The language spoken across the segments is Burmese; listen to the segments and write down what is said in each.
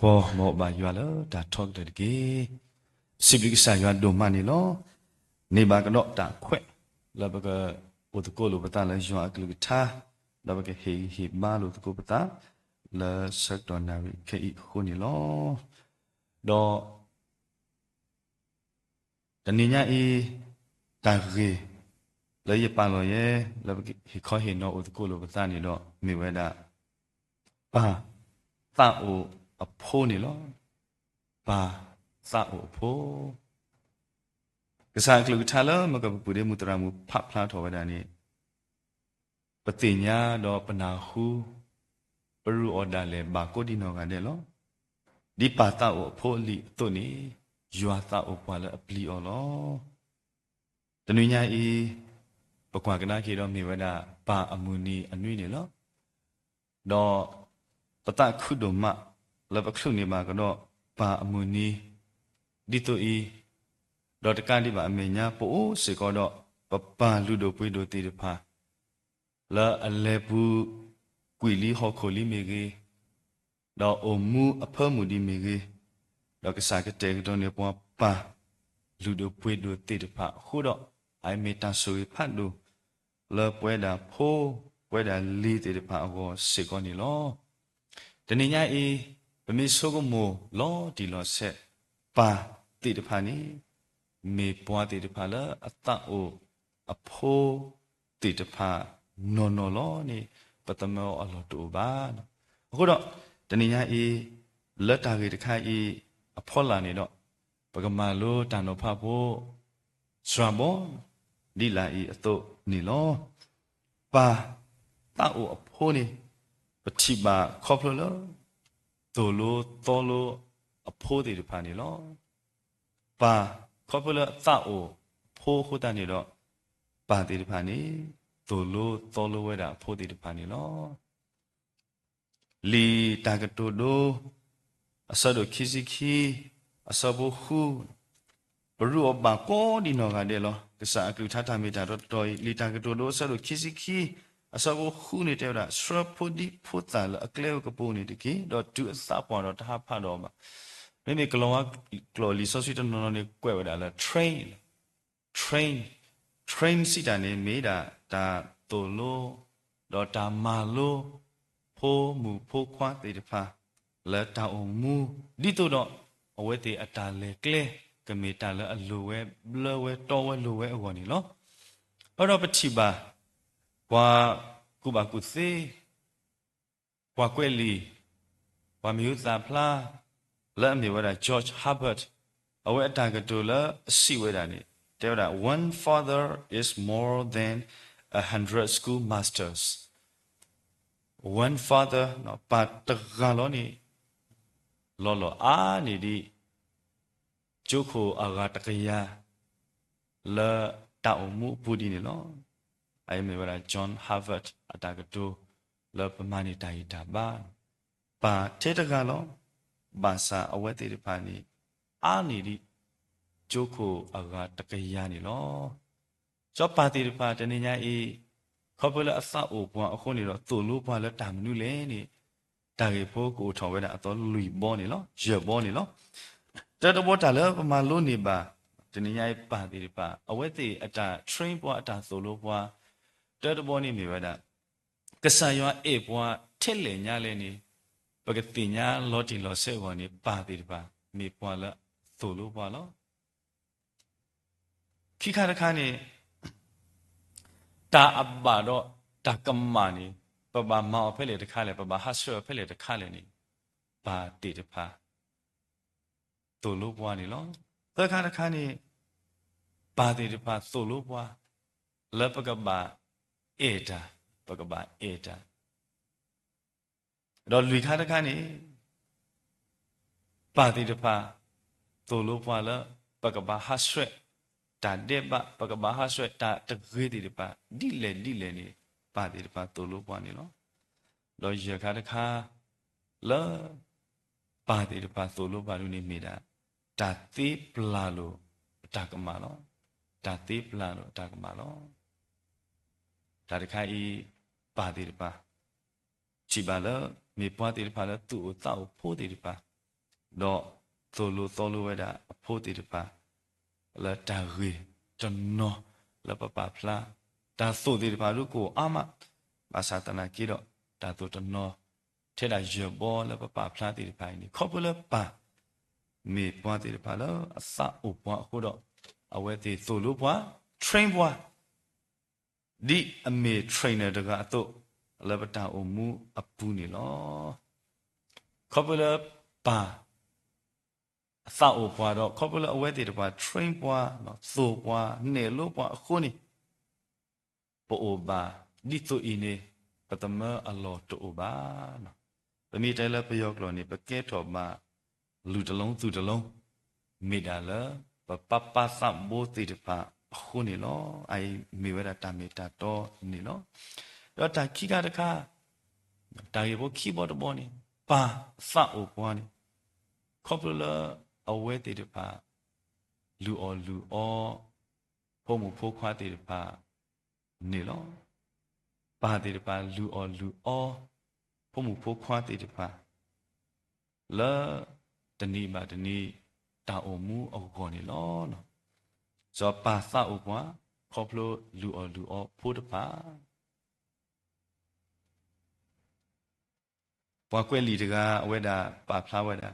ဘောမောဘာယွာလတာထောက်တဲ့ကေစိဘလိကဆာယွာဒိုမနီလောနေဘာကတော့တာခွဲ့လဘကဝတ်ကိုလိုပတာလဲယွာအကလူတာလဘကဟေဟေမာလိုတကိုပတာလဲဆက်တော်နာရီခေခုနီလောတော့တနိညာအေတာရေလဲရပါလို့ရဲ့လဘကဟေခေါ်ဟေနော်ဝတ်ကိုလိုပတာနီတော့မိဝဲတာပါတာအို အဖိုးနေလောပါစာအိုအဖိုးကစားကလူထားလမကပူရမူတရမူဖဖလားထော်ဝဒနီပတိညာတော့ပနာဟုပရူအော်ဒါလေဘာကိုဒီနောကတဲ့လောဒီပါတာအိုအဖိုးလီတုန်နီယွာတာအိုပွာလအပလီအော်လောတနွေညာဤပကွာကနာခေတော့မြေဝဒဘာအမူနီအနွိနေလောတော့ပတခုဒမ လဘခုနေမှာကတော့ဘာအမူနီဒီတူဤဒေါ်တကန်ဒီပါအမေညာပို့စေကောတော့ပပလူတို့ပွေးတို့တီတဖာလာအလေဘူးကွီလီဟော်ခိုလီမေကြီးတော့အမူအဖမူဒီမေကြီးတော့ကစားကတဲ့ကတော့နေပေါ်ပါလူတို့ပွေးတို့တီတဖာခုတော့အိုင်မေတာဆိုဖတ်လို့လပွဲတာဖိုးပွဲတာလီတီတဖာဟောစေကောနေလောတနေ့ညအေးပ မေဆိုကမိုလောဒီလောဆက်ပါတိတဖာနီမေပွားတိတဖာလာအတအိုအဖိုးတိတဖာနော်နော်လောနေပတမောအလောတူပါအခုတော့တဏှာအေးလက်တာကြီးတခါအေးအဖော်လာနေတော့ပကမာလိုတန်တော်ဖဖို့စရဘောဒီလာအေးအတုနေလောပါတအိုအဖိုးနေပတိပါခေါပလော တူလိုတော်လိုအဖိုးတွေဖာနေလောပါခေါပလသအိုဖိုးခုတနေတော့ပါတေဖာနေတူလိုတော်လိုဝဲတာအဖိုးတွေဖာနေလောလီတာကတူဒိုအစဒိုခီစီခီအစဘခုဘရူအဘကိုဒီနောကတဲ့လောကစားအကလူထထမေတာတော့တော်လီတာကတူဒိုအစဒိုခီစီခီ အစဘခုနေတဲ့တာစရပူဒီဖူတာလအကလေကပူနေတကီတော့တူအစပေါ်တော့တဟဖတ်တော့မှာမိမိကလောကကလောလီဆိုစီတနော်နော်နေကွဲဝဲတာလား train train train စီတာနေမေးတာဒါတိုလိုတော့တာမာလိုဖိုးမူဖိုးခွားတေတဖာလက်တောင်မူဒီတို့တော့အဝဲတေအတာလေကလေကမေတာလဲအလိုဝဲဘလဝဲတော်ဝဲလိုဝဲအကောနီလောအဲ့တော့ပတိပါ ကွာကုဘာကုစေကွာကွဲလီကွာမျိုးစာဖလားလက်အမြေဝဲတာ George Herbert အဝဲအတာကတူလာအစီဝဲတာနေတဲ့တာ one father is more than a hundred school masters one father နော်ပါတကလောနေလောလောအာနေဒီကျုခိုအာဂ တကရလာတောင်မှုပူဒီနေလောအိုင်မေဝရာ John Harvard အတာကတူလပမနီတိုင်တာပါပါတေတကလောဘာသာအဝဲတေတဖာနေအာနေဒီကျုခိုအာဂတကရနေလောဇောပါတေတဖာတနေညာအေးခေါပလအစအိုပွားအခုနေတော့သူ့လို့ပွားလဲတာမနုလဲနေတာကေဖို့ကိုထော်ဝဲတာအတော်လူဘောနေလောရဘောနေလောတတဘောတာလဲပမာလို့နေပါတနည်းရိုက်ပါတိပါအဝဲတိအတာ train ပွားအတာဆိုလို့ပွား တတဘောနေမိဝဲတာကဆာယောအေပွားထက်လေညာလဲနေပကတိညာလောတီလောဆေဝနေပါတိပါမိပွားလဲဆိုလို့ပွားလောခိခါတခါနေတာအဘဘာတော့တာကမ္မာနေပပမောင်ဖဲလေတခါလေပပဟဆွဖဲလေတခါလေနေဘာတိတဖာတူလို့ပွားနေလောတခါတခါနေဘာတိတဖာတူလို့ပွားလပကဘာ အေတာပကဘာအေတာတော့လူခါတခါနေဘာတိတဖာတူလို့ပွားလပကဘာဟဆွတာတဲ့ပပကဘာဟာဆွဲတာတကေးဒီပဒီလေဒီလေနေပါဒီပတူလို့ပွားနေလောလောရခါတခါလာပါဒီပတူလို့ပါလို့နေမိတာတာတိပလာလို့တာကမာလောတာတိပလာလို့တာကမာလော ဒါတခါဤပါဒီပချီပါလမေပွားဒီပလာသူ့တောက်ဖို့ဒီပတော့သို့လို့သောလို့ဝဲတာအဖို့တိတပါလာတာရီကျွန်တော်လပပဖလာဒါသို့တိတပါလူကိုအာမဘာသာတနာကြည့်တော့ဒါသို့ကျွန်တော်ထဲတာရဘောလပပဖလာတိတပါနေခေါ်ပလပါမေပွားတိတပါလောအစအပွားအခုတော့အဝဲတိသို့လို့ပွား train ပွား ဒီအမေ trainer တကအတော့လပတာအမှုအပူနေလောခေါ်ပလပါအစအပွားတော့ခေါ်ပလအဝဲတိတပါ train ပွားနော်သို့ပွားနေလို့ပွားအခုနေပိုဘာဒီတူအင်းနေပတမအလောတူဘာနော်ပမိတဲလပယောကလောနေပကဲတော်မှာလူတလုံးသူတလုံးမိတာလပပပစံဘောတိတပါ အခုနေလောအိုင်မိဝရတာမီတာတော့နေလောတော့တာခိကတခါတာရေဘောခိဘောတဘောနေပါစအိုဘောနေခေါပလအဝဲတိတပါလူအော်လူအော်ဖို့မှုဖိုးခွားတိတပါနေလောပါတိတပါလူအော်လူအော်ဖို့မှုဖိုးခွားတိတပါလာတဏိမာတဏိတာအုံမှုအကောနေလောနော် ဇောပါသဥကွာခေါပလိုလူအော်လူအော်ဖို့တပါဘွားကွက်လီတကအဝဲတာပါဖလားဝဲတာ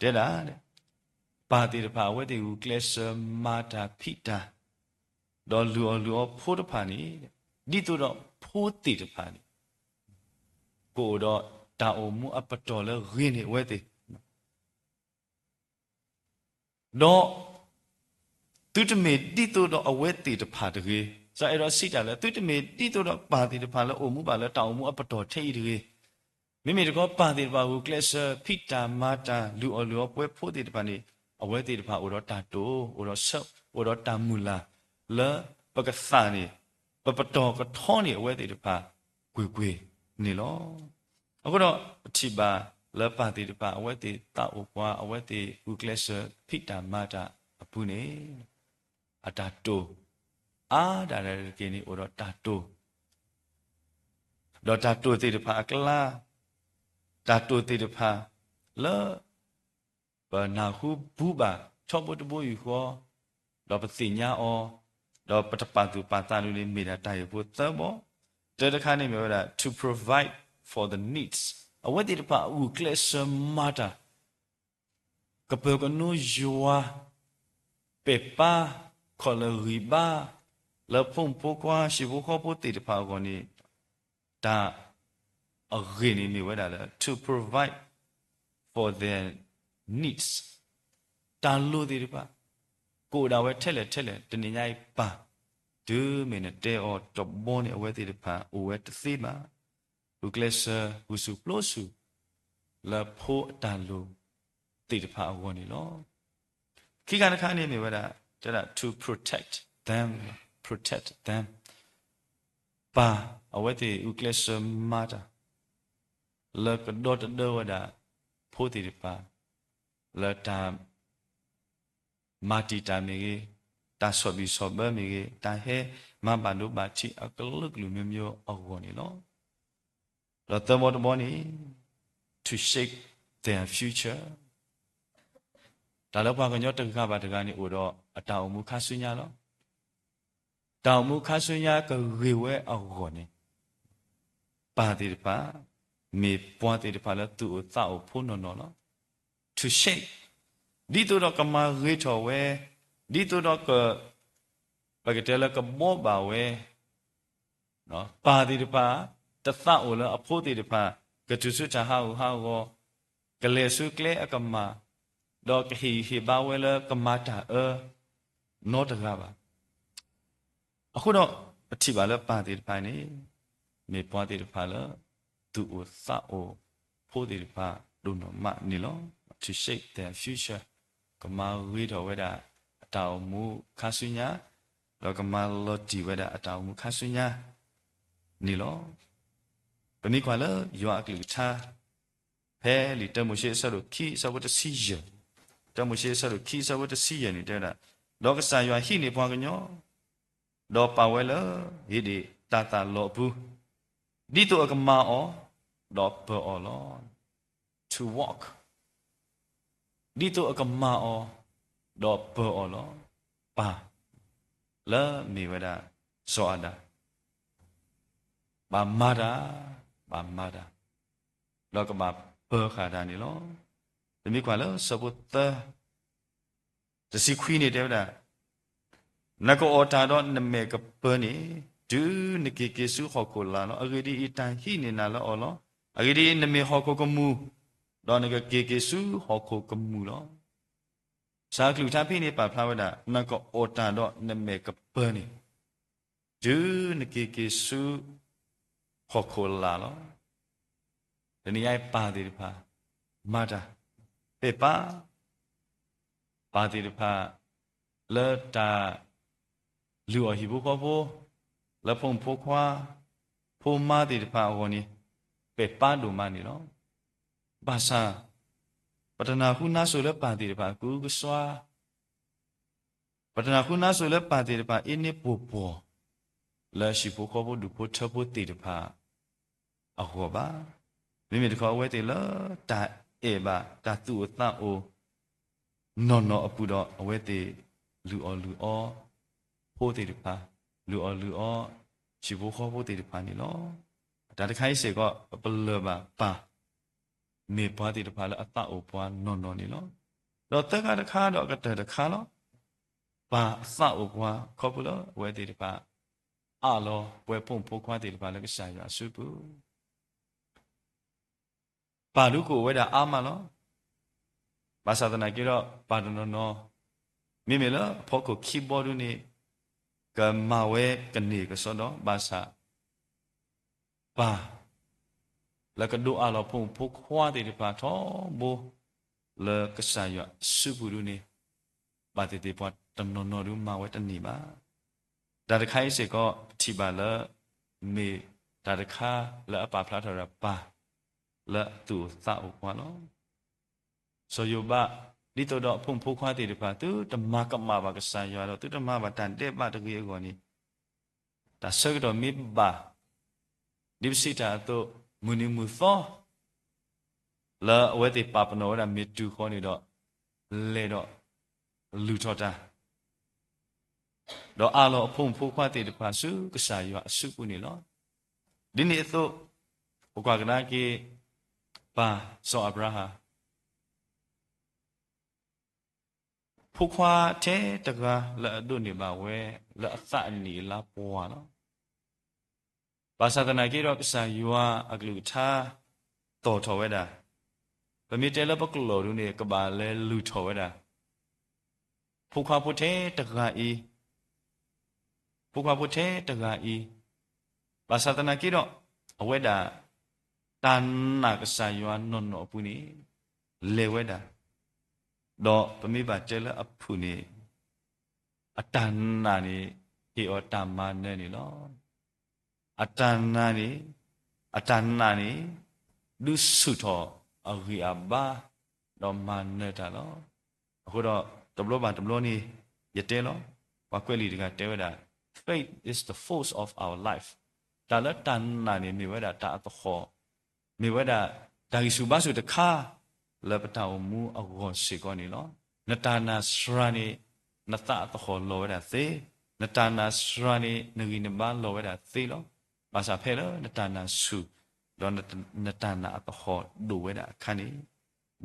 တဲ့လားတဲ့ပါတိတပါဝဲတေကူကလစ်မာတာဖိတာဒေါ်လူအော်လူအော်ဖို့တပါနေတဲ့ဒီတို့တော့ဖို့တိတပါနေကိုတော့တာအုံမှုအပတော်လဲရင်းနေဝဲတေတော့ သူတမေတိတို့တော့အဝဲတေတဖာတကြီးဆိုအဲ့တော့စိတ်တာလဲသူတမေတိတို့တော့ပါတေတဖာလဲအုံမှုပါလဲတောင်မှုအပတော်ထိတ်တကြီးမိမိတကောပါတေတဖာကိုကလစ်ဖိတာမာတာလူအလူပွဲဖို့တေတဖာနေအဝဲတေတဖာအိုတော့တာတိုအိုတော့ဆော့အိုတော့တာမူလာလဲပကသာနေပပတော်ကထောနေအဝဲတေတဖာကွေကွေနေလောအခုတော့အထိပါလပတိတပါအဝဲတိတာဥပွားအဝဲတိဥကလဆဖိတာမတာအပုနေ အတာတိုအာဒါရကိနေဩတော့တာတိုတော့တာတိုတိတပါကလာတာတိုတိတပါလောဘနာဟုဘူဘာချောဘတဘူယူခေါ်တော့ပစီညာဩတော့ပတပတုပါတာလူလေးမိတာတာရဖို့သဘောတတခါနေပြော တာ to provide for the needs awadi pa u kles mata kapel ko no jua pepa koleriba le pom po kwa shi bo kho po ti de pa ko ni da a re ni ni wa da la to provide for their needs တန်လို့ဒီပါကိုတာဝဲထက်လက်ထက်လက်တနေညာပါဒူးမင်းနဲ့တဲအော်တော့ဘောနေအဝဲတိတဖာအဝဲတသိမှာ uklesa usu plosu la pho atalo ti de pha awon ni lo ki ka na kha ni me wada da to protect them protect them pa awati uklesa mata la ka do ta do wada pho ti de pa la ta mati ta me ge ta so bi so ba me ge ta he ma ba no ba chi akaluk lu myo myo awon ni lo တော့သမတော်ဘောနေ to shape their future ဒါလည်းဘာကညောတကဘာတကနေဥတော့အတောင်မူခဆွညာလောတောင်မူခဆွညာကရေဝဲအောက်ခေါ်နေပါတိတပါမေပွားတိတပါလဲသူ့ကိုသောက်ဖို့နော်နော်လော to shape ဒီတော့ကမရေထော်ဝဲဒီတော့ကဘဂတဲလကမောပါဝဲနော်ပါတိတပါတသအိုလအဖို့တေတဖာကတုစုချဟာဟာကိုကလေစုကလေအကမ ဒေါကဟီဟီဘာဝဲလကမတာအနောတကပါအခုတော့အထီပါလပါတေတဖာနေမေပွားတေတဖာလသူ့သအိုဖို့တေတဖာဒုနမနီလော to shape their future ကမဝေတော်ဝဲတာအတောင်မူခါဆုညာလောကမလောတီဝဲတာအတောင်မူခါဆုညာနီလောပမိခွာလယောအကလူချာဖဲလီတမှုရှိဆရခိစဝတစီယ တမှုရှိဆရခိစဝတစီယနေတဲ့တာလောကဆာယောဟိနေပွားကညောလောပါဝဲလဟိဒီတာတာလောဘူးဒီတော့အကမာအောလောဘောအောလော to walk ဒီတော့အကမာအောတော့ဘောအောလောပါလာမိဝဒစောအဒါဘာမာတာဘာမာတာလောကမှာဘောခါတာနေလော ဒီမိကွာလောစပုတ်တတစီခွီနေတယ်ဗျာနကောအတာတော့နမေကပနေဒူနကေကေစုခေါ်ကိုလာလောအဂဒီအတန်ဟိနေနာလောအောလောအဂဒီနမေဟောကိုကမူတော့နကကေကေစုဟောကိုကမူလောစာကလူတာဖိနေပါဖလာဝဒနကောအတာတော့နမေကပနေဒူနကေကေစုဟောကိုလာလောဒီနေ့အိုင်ပါတယ်ဖာမာတာ ပေပါပါတယ်ဖာလတာလူအဟိဘကိုဘောလဖုံဖိုခွာဖိုမာတိတဖာဟောနီပေပါလူမနီနော်ဘာသာပတနာခုနာဆိုလဲပါတိတဖာကူကစွာပတနာခုနာဆိုလဲပါတိတဖာအင်းနေပူပူလာရှိဖိုခေါ်ဖို့ဒုဖို့ထဖို့တိတဖာအဟောပါမိမိတခေါ်ဝဲတိလားတာ အေဘာတာသူအသအိုနော်နော်အပူတော့အဝဲတိလူအော်လူအော်ဖိုးတိတဖာလူအော်လူအော်ရှိဖို့ခေါ်ဖို့တိတဖာနီလောဒါတခိုင်းစေကပလဘာပါမေပွားတိတဖာလဲအသအိုပွားနော်နော်နီလောတော့တက်ကတခါတော့ကတတခါလောပါအသအိုပွားခေါ်ပလောဝဲတိတဖာအလောပွဲပုံဖိုးခွားတိတဖာလဲကရှာရဆုပူ ပါလူကိုဝဲတာအာမလောဘာသာတနာကြတော့ပါဒနောနောမိမေလားဖို့ကို keyboard နေကမဝဲကနေကစောတော့ဘာသာပါလကဒူအလောဖုန်ဖုခွာတဲ့ပါတော့ဘောလကဆာယစုဘူးနေဘာတေတေပေါ်တနောနောရူမဝဲတနေပါဒါတခိုင်းစေကောထိပါလမေဒါတခါလအပါဖလာထရပါ လတူသာဥကွာလောဆိုယဘဒီတော့တော့ဖုန်ဖိုးခွားတေတပါသူတမကမဘာကဆာယတော့သူတမဘာတန်တဲ့ပါတကြီးကောနီဒါဆကတော့မိဘာဒီပစီတာတော့မူနီမူသောလာအဝဲတိပပနောရမေတူခေါ်နေတော့လေတော့လူတော်တာတော့အလောအဖုန်ဖိုးခွားတေတပါစုကဆာယအစုပုနေလောဒီနေ့တော့ဘကွာကနာကေ ပါဆောအဗရာဟာဖုခွာတဲ့တကားလာဒုနေပါဝဲလာအသနီလာပွာနော်ဘာသာတနာကေတော့ပစာယူဝအကလူသာတော်တော်ဝဲတာဗမေတဲလပကလောရူနေကဘာလဲလူတော်ဝဲတာဖုခွာဖို့တဲ့တကားဤဖုခွာဖို့တဲ့တကားဤဘာသာတနာကေတော့အဝဲတာ တန်နာကစာယူဝနော်နော်ပူနေလေဝဲတာတော့ပမိပါကျဲလအဖုနေအတန်နာနေဟေဩတမနဲ့နေလောအတန်နာနေအတန်နာနေလူစုတော်အဂီအဘာတော့မနဲ့တာလောအခုတော့တဘလဘာတဘလနေရတဲလောဝါကွက်လီတကတဲဝတာ faith is the force of our life ဒါလတန်နာနေမြေဝတာတာအတခော မြေဝတာဒါဂီစုဘာစုတခါလပတာမူအကောစေကောနီလောနတာနာစရနီနတာတခောလောဝဒသေနတာနာစရနီနဂိနဘာလောဝဒသေလောဘာသာဖဲလောနတာနာစုလောနတာနာအတခောဒူဝဒခဏီ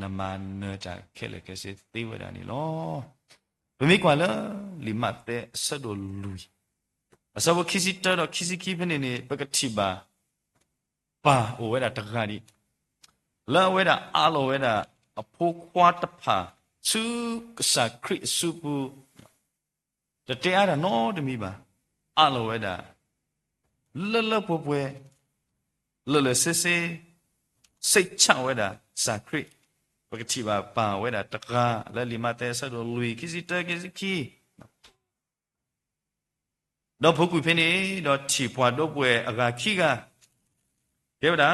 နမနတာခဲလေကစေသေဝဒနီလောဘမိကွာလလီမတ်တဲ့ဆဒိုလူအစဘခီစီတော်ခီစီခီဖနေနေပကတိပါ ပါဝဝဒတခါဒီလာဝဲတာအာလောဝဲတာအဖိုးခွားတဖာသူကစားခရစ်စုပူတတရားနော်တမီပါအာလောဝဲတာလလပွပွလလဆဆစိတ်ချဝဲတာစာခရစ်ပကတိပါပါဝဲတာတကားလလီမတဲဆဒလူီကစီတကစီခီတော့ဖုတ်ကူဖင်းနေတော့ချီဖွာတော့ပွဲအကခီက ပြောတာ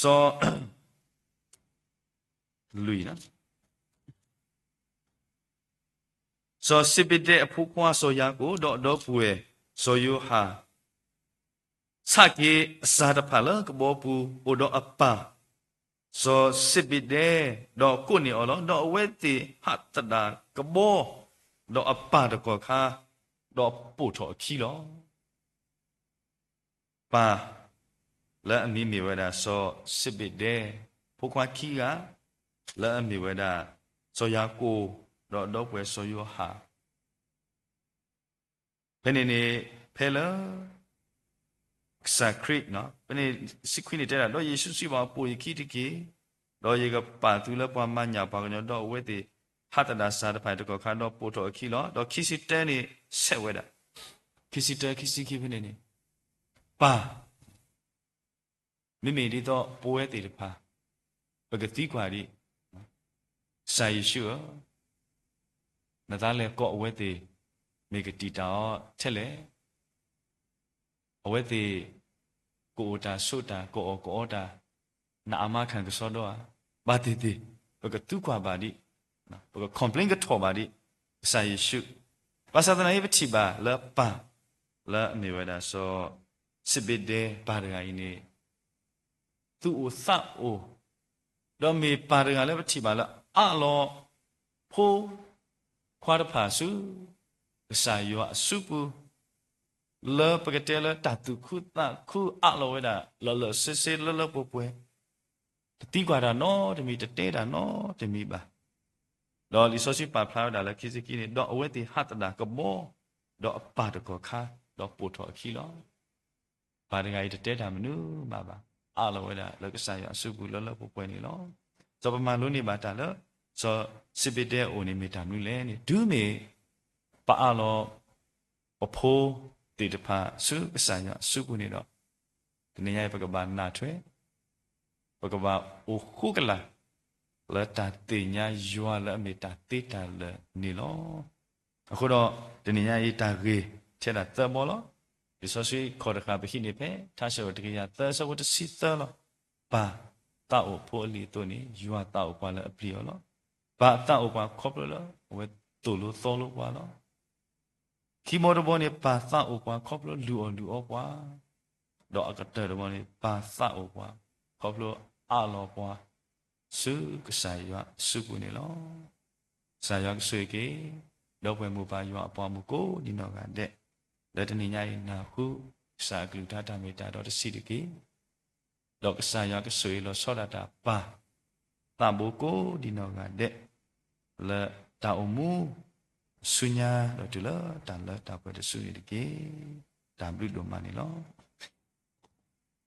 စောလူရစောစိပတဲ့အဖူခွားစောရကိုတော့တော့ပွေစောယဟာစကေအစာတဖလာကဘောပူအိုတော့အပ so sibide do kuni olo do weti hatada kabo do apa de ko kha do pu tho khi lo pa la ami mi wada so sibide phokwa khi ga la ami wada so ya ko do do pwe so yo ha ဘယ်နေနေဖဲလာစခရစ်နော်ဘယ်နေစခွိနေတဲ့တော့ယေရှုစီပါပူယခိတကေတော့ယေကပါသူလပွားမညာပါကညတော့ဝဲတိဟာတနာစာတဖိုင်တကောခါတော့ပို့တော့ခိလောတော့ခိစီတဲနေဆက်ဝဲတာခိစီတဲခိစီခိဘယ်နေနေပါ မိမိဒီတော့ပိုးဝဲတိတဖာပကတိကွာဒီစာယေရှုနသားလေကော့ဝဲတိမေကတီတာချက်လေအဝဲတိကိုတာဆုတာကိုအောကိုအောတာနာအမခံကစောတော့ဘာတိတိဘကတုကွာပါဒီနော်ဘက complain ကထောပါဒီစာယေရှုဘာသာတနာယပတိပါလပါလာမေဝဒါဆိုစဘစ်ဒေပါရဂိုင်းနေ သူ့ဥသအိုတော့မေပါရဂါလည်းပတိပါလားအလောဖိုးခွာရဖာစု sa yo supu le pakatela tatu khu ta khu a lo da lo lo se se lo lo po pwe ti kwa da no de mi te te da no de mi ba do li so si pa phla da la ki si ki ni do awe ti hat da ka bo do pa de ko kha do po tho khi lo ba de ga i te te da manu ba ba a lo da lo ka sa yo supu lo lo po pwe ni lo so pa ma lo ni ba ta lo so sibite o ni mi ta nu le ni du me ပါအလောအဖိုးတေတဖာစုအစညာစုကုနေတော့ဒီနေ့ရပကဘာနာထွေပကဘာအိုခုကလာလတာတေညာယွာလအမေတာတေတာလနေလောအခုတော့ဒီနေ့ရတာရေချက်တာသဘောလော ဒီဆိုစီခေါ်တခါပခိနေပဲထားရှောတကရသဆဝတစီသလောပါတောက်ဖို့အလီတုန်ယွာတောက်ကွာလအပလီလောဘာတောက်ကွာခေါပလောဝဲတူလို့သောလို့ကွာလောခီမောတဘောနေပါသအိုကွာခေါပလိုလူအောင်လူအောကွာတော့အကတဲ့တဘောနေပါသအိုကွာခေါပလိုအလောကွာစုကဆိုင်ရစုကုနေလောဆိုင်ရဆွေကေတော့ပွဲမူပါရအပွားမူကိုဒီတော့ကတဲ့လ က်တနေညိုင်နာဟုစာကလူတာတမေတာတော့တစီတကေတော့ကဆိုင်ရကဆွေလောဆောဒတာပါတံဘူကိုဒီတော့ကတဲ့လက်တာအမှုဆုညာတော့ဒီလားတန်လာတာပဲတဆုရတကေတံဘလူလိုမနေလော